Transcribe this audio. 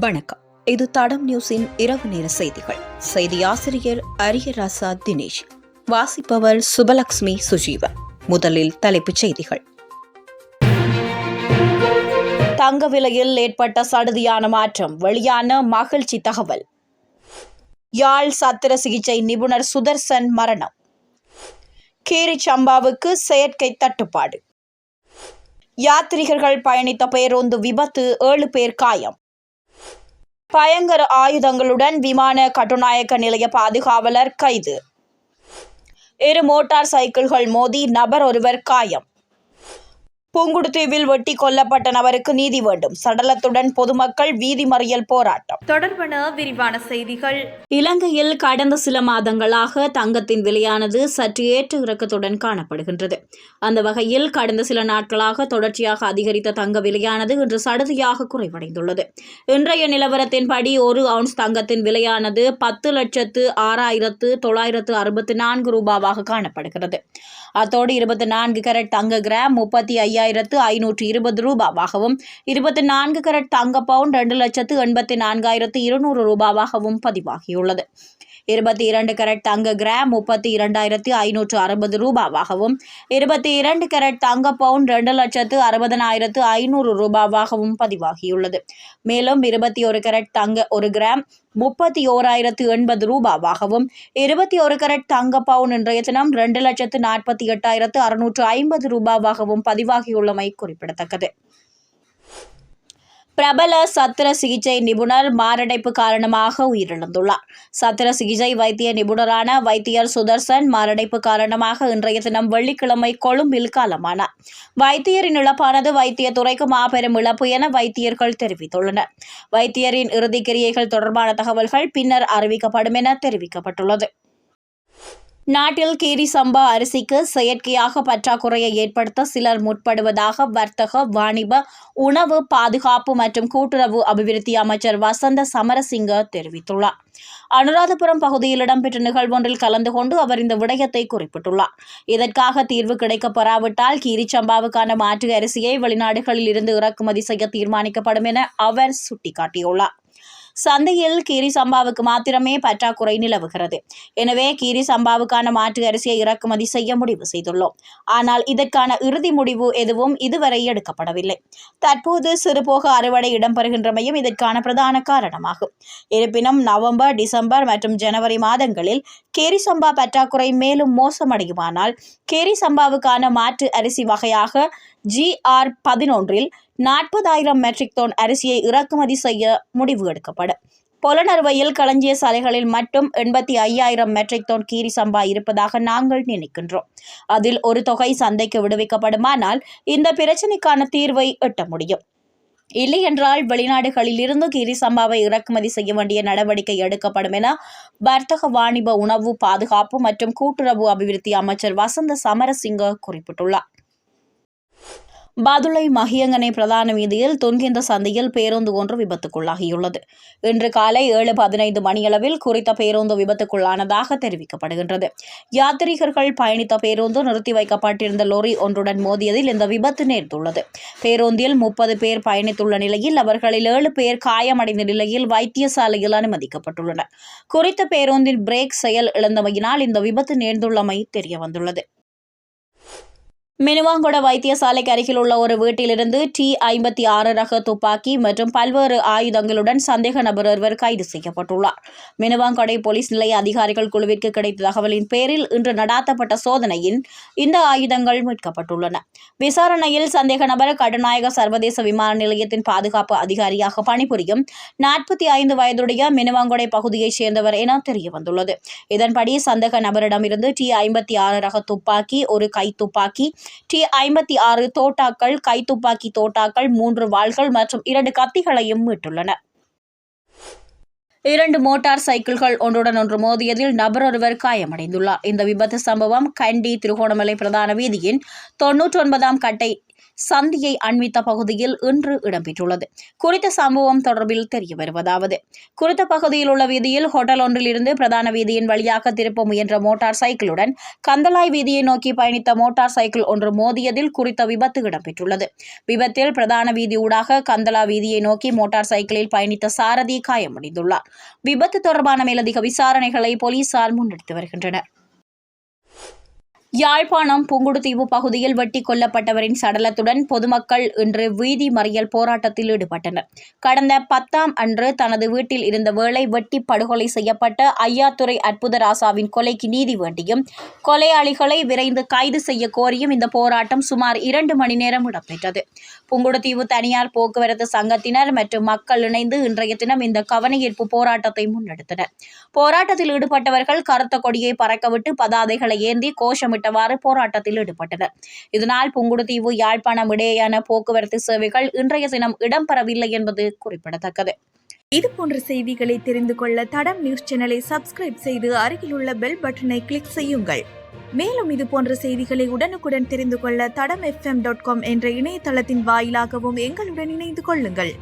வணக்கம். இது தடம் நியூஸின் இரவு நேர செய்திகள். செய்தி ஆசிரியர் அரியராசா தினேஷ். வாசிப்பவர் சுபலக்ஷ்மி சுஜீவன். முதலில் தலைப்புச் செய்திகள். தங்க விலையில் ஏற்பட்ட சடுதியான மாற்றம். வெளியான மகிழ்ச்சி தகவல். யாழ் சத்திர சிகிச்சை நிபுணர் சுதர்சன் மரணம். கீரி சம்பாவுக்கு செயற்கை தட்டுப்பாடு. யாத்ரீகர்கள் பயணித்த பேருந்து விபத்து ஏழு பேர் காயம். பயங்கர ஆயுதங்களுடன் விமான கட்டுநாயக்க நிலைய பாதுகாவலர் கைது. இரு மோட்டார் சைக்கிள்கள் மோதி நபர் ஒருவர் காயம். புங்குடுதீவில் வெட்டி கொல்லப்பட்ட நபருக்கு நீதி வேண்டும். சடலத்துடன் பொதுமக்கள் வீதி மறியல் போராட்டம். தொடர்பான விரிவான செய்திகள். இலங்கையில் கடந்த சில மாதங்களாக தங்கத்தின் விலையானது சற்று ஏற்ற இறக்கத்துடன் காணப்படுகின்றது. அந்த வகையில் கடந்த சில நாட்களாக தொடர்ச்சியாக அதிகரித்த தங்க விலையானது இன்று சடுதியாக குறைவடைந்துள்ளது. இன்றைய நிலவரத்தின்படி ஒரு அவுன்ஸ் தங்கத்தின் விலையானது பத்து லட்சத்து ஆறாயிரத்து தொள்ளாயிரத்து அறுபத்தி நான்கு ரூபாவாக காணப்படுகிறது. அத்தோடு இருபத்தி நான்கு கரட் தங்க கிராம் முப்பத்தி ஐயாயிரத்து ஐநூற்று இருபது ரூபாவாகவும் இருபத்தி நான்கு கரட் தங்க பவுண்ட் ரெண்டு லட்சத்து எண்பத்தி நான்காயிரத்து இருநூறு ரூபாவாகவும் பதிவாகியுள்ளது. இருபத்தி இரண்டு கரட் தங்க கிராம் முப்பத்தி இரண்டாயிரத்தி ஐநூற்று அறுபது ரூபாவாகவும் இருபத்தி இரண்டு கரட் தங்க பவுண்ட் ரெண்டு லட்சத்து அறுபதனாயிரத்து ஐநூறு ரூபாவாகவும் பதிவாகியுள்ளது. மேலும் இருபத்தி ஒரு கரட் தங்க ஒரு கிராம் முப்பத்தி ஓராயிரத்து எண்பது ரூபாவாகவும் இருபத்தி ஒரு கரட் தங்க பவுன் இன்றைய தினம் ரெண்டு லட்சத்து நாற்பத்தி எட்டாயிரத்து அறுநூற்று ஐம்பது ரூபாவாகவும் பதிவாகியுள்ளமை குறிப்பிடத்தக்கது. பிரபல சத்திர சிகிச்சை நிபுணர் மாரடைப்பு காரணமாக உயிரிழந்துள்ளார். சத்திர சிகிச்சை வைத்திய நிபுணரான வைத்தியர் சுதர்சன் மாரடைப்பு காரணமாக இன்றைய தினம் வெள்ளிக்கிழமை கொழும்பில் காலமானார். வைத்தியரின் இழப்பானது வைத்திய துறைக்கு மாபெரும் இழப்பு என வைத்தியர்கள் தெரிவித்துள்ளனர். வைத்தியரின் இறுதிக் கிரியைகள் தொடர்பான தகவல்கள் பின்னர் அறிவிக்கப்படும் என தெரிவிக்கப்பட்டுள்ளது. நாட்டில் கீரி சம்பா அரிசிக்கு செயற்கையாக பற்றாக்குறையை ஏற்படுத்த சிலர் முற்படுவதாக வர்த்தக வாணிப உணவு பாதுகாப்பு மற்றும் கூட்டுறவு அபிவிருத்தி அமைச்சர் வசந்த சமரசிங்க தெரிவித்துள்ளார். அனுராதபுரம் பகுதியில் இடம்பெற்ற நிகழ்வொன்றில் கலந்து கொண்டு அவர் இந்த விடயத்தை குறிப்பிட்டுள்ளார். இதற்காக தீர்வு கிடைக்கப்பெறாவிட்டால் கீரி சம்பாவுக்கான மாற்று அரிசியை வெளிநாடுகளில் இருந்து இறக்குமதி செய்ய தீர்மானிக்கப்படும் என அவர் சுட்டிக்காட்டியுள்ளார். சந்தையில் கீரி சம்பாவுக்கு மாத்திரமே பற்றாக்குறை நிலவுகிறது. எனவே கீரி சம்பாவுக்கான மாற்று அரிசியை இறக்குமதி செய்ய முடிவு செய்துள்ளோம். ஆனால் இதற்கான இறுதி முடிவு எதுவும் இதுவரை எடுக்கப்படவில்லை. தற்போது சிறுபோக அறுவடை இடம்பெறுகின்றமையும் இதற்கான பிரதான காரணமாகும். இருப்பினும் நவம்பர் டிசம்பர் மற்றும் ஜனவரி மாதங்களில் கேரி சம்பா பற்றாக்குறை மேலும் மோசமடையுமானால் கேரி சம்பாவுக்கான மாற்று அரிசி வகையாக ஜிஆர் பதினொன்றில் நாற்பதாயிரம் மெட்ரிக் டன் அரிசியை இறக்குமதி செய்ய முடிவு எடுக்கப்படும். புலனறுவையில் களஞ்சிய சாலைகளில் மட்டும் எண்பத்தி ஐயாயிரம் மெட்ரிக் டன் கீரி சம்பா இருப்பதாக நாங்கள் நினைக்கின்றோம். அதில் ஒரு தொகை சந்தைக்கு விடுவிக்கப்படுமானால் இந்த பிரச்சினைக்கான தீர்வை எட்ட முடியும். இல்லையென்றால் வெளிநாடுகளில் இருந்து கீரி சம்பாவை இறக்குமதி செய்ய வேண்டிய நடவடிக்கை எடுக்கப்படும் என வர்த்தக வாணிப உணவு பாதுகாப்பு மற்றும் கூட்டுறவு அபிவிருத்தி அமைச்சர் வசந்த சமரசிங்க குறிப்பிட்டுள்ளார். பதுளை மகியங்கனை பிரதான வீதியில் தொன்கின்ற சந்தையில் பேருந்து ஒன்று விபத்துக்குள்ளாகியுள்ளது. இன்று காலை ஏழு பதினைந்து மணியளவில் குறித்த பேருந்து விபத்துக்குள்ளானதாக தெரிவிக்கப்படுகின்றது. யாத்ரீகர்கள் பயணித்த பேருந்து நிறுத்தி வைக்கப்பட்டிருந்த லோரி ஒன்றுடன் மோதியதில் இந்த விபத்து நேர்ந்துள்ளது. பேருந்தில் முப்பது பேர் பயணித்துள்ள நிலையில் அவர்களில் ஏழு பேர் காயமடைந்த நிலையில் வைத்தியசாலையில் அனுமதிக்கப்பட்டுள்ளனர். குறித்த பேருந்தின் பிரேக் செயல் இழந்தமையினால் இந்த விபத்து நேர்ந்துள்ளமை தெரியவந்துள்ளது. மினுவாங்கொட வைத்தியசாலைக்கு அருகில் உள்ள ஒரு வீட்டிலிருந்து டி ஐம்பத்தி ஆறு ரக துப்பாக்கி மற்றும் பல்வேறு ஆயுதங்களுடன் சந்தேக நபர் ஒருவர் கைது செய்யப்பட்டுள்ளார். மினுவாங்கொடை போலீஸ் நிலைய அதிகாரிகள் குழுவிற்கு கிடைத்த தகவலின் பேரில் இன்று நடாத்தப்பட்ட சோதனையில் இந்த ஆயுதங்கள் மீட்கப்பட்டுள்ளன. விசாரணையில் சந்தேக நபர் கடுநாயக சர்வதேச விமான நிலையத்தின் பாதுகாப்பு அதிகாரியாக பணிபுரியும் நாற்பத்தி ஐந்து வயதுடைய மினுவாங்கொடை பகுதியைச் சேர்ந்தவர் என தெரியவந்துள்ளது. இதன்படி சந்தேக நபரிடமிருந்து டி ஐம்பத்தி ஆறு ரக துப்பாக்கி ஒரு கை துப்பாக்கி டி ஐம்பத்தி ஆறு தோட்டாக்கள் கைத்துப்பாக்கி தோட்டாக்கள் மூன்று வாள்கள் மற்றும் இரண்டு கத்திகளையும் மீட்டுள்ளனர் இரண்டு மோட்டார் சைக்கிள்கள் ஒன்றுடன் ஒன்று மோதியதில் நபர் ஒருவர் காயமடைந்துள்ளார். இந்த விபத்து சம்பவம் கண்டி திருகோணமலை பிரதான வீதியின் தொன்னூற்றி ஒன்பதாம் கட்டை சந்தியை அண்மித்த பகுதியில் இன்று இடம்பெற்றுள்ளது. குறித்த சம்பவம் தொடர்பில் தெரிய வருவதாவது குறித்த பகுதியில் உள்ள வீதியில் ஹோட்டல் ஒன்றிலிருந்து பிரதான வீதியின் வழியாக திருப்ப முயன்ற மோட்டார் சைக்கிளுடன் கந்தலாய் வீதியை நோக்கி பயணித்த மோட்டார் சைக்கிள் ஒன்று மோதியதில் குறித்த விபத்து இடம்பெற்றுள்ளது. விபத்தில் பிரதான வீதி ஊடாக கந்தலா வீதியை நோக்கி மோட்டார் சைக்கிளில் பயணித்த சாரதி காயமடைந்துள்ளார். விபத்து தொடர்பான மேலதிக விசாரணைகளை போலீசார் முன்னெடுத்து வருகின்றனர். யாழ்ப்பாணம் புங்குடுதீவு பகுதியில் வெட்டி கொல்லப்பட்டவரின் சடலத்துடன் பொதுமக்கள் இன்று வீதி மறியல் போராட்டத்தில் ஈடுபட்டனர். கடந்த பத்தாம் அன்று தனது வீட்டில் இருந்த வேளை வெட்டி படுகொலை செய்யப்பட்ட ஐயாத்துறை அற்புதராசாவின் கொலைக்கு நீதி வேண்டியும் கொலையாளிகளை விரைந்து கைது செய்ய கோரியும் இந்த போராட்டம் சுமார் இரண்டு மணி நேரம் இடம்பெற்றது. புங்குடுதீவு தனியார் போக்குவரத்து சங்கத்தினர் மற்றும் மக்கள் இணைந்து இன்றைய தினம் இந்த கவனஈர்ப்பு போராட்டத்தை முன்னெடுத்தனர். போராட்டத்தில் ஈடுபட்டவர்கள் கருத்த கொடியை பறக்கவிட்டு பதாதைகளை ஏந்தி கோஷமிட்டு கோஷமிட்டவாறு போராட்டத்தில் ஈடுபட்டனர். இதனால் புங்குடுதீவு யாழ்ப்பாணம் இடையேயான போக்குவரத்து சேவைகள் இன்றைய தினம் இடம்பெறவில்லை என்பது குறிப்பிடத்தக்கது. இது போன்ற செய்திகளை தெரிந்து கொள்ள தடம் நியூஸ் சேனலை சப்ஸ்கிரைப் செய்து அருகிலுள்ள பெல் பட்டனை கிளிக் செய்யுங்கள். மேலும் இது போன்ற செய்திகளை உடனுக்குடன் தெரிந்து கொள்ள தடம் எஃப்எம் டாட் காம் என்ற இணையதளத்தின் வாயிலாகவும் எங்களுடன் இணைந்து கொள்ளுங்கள்.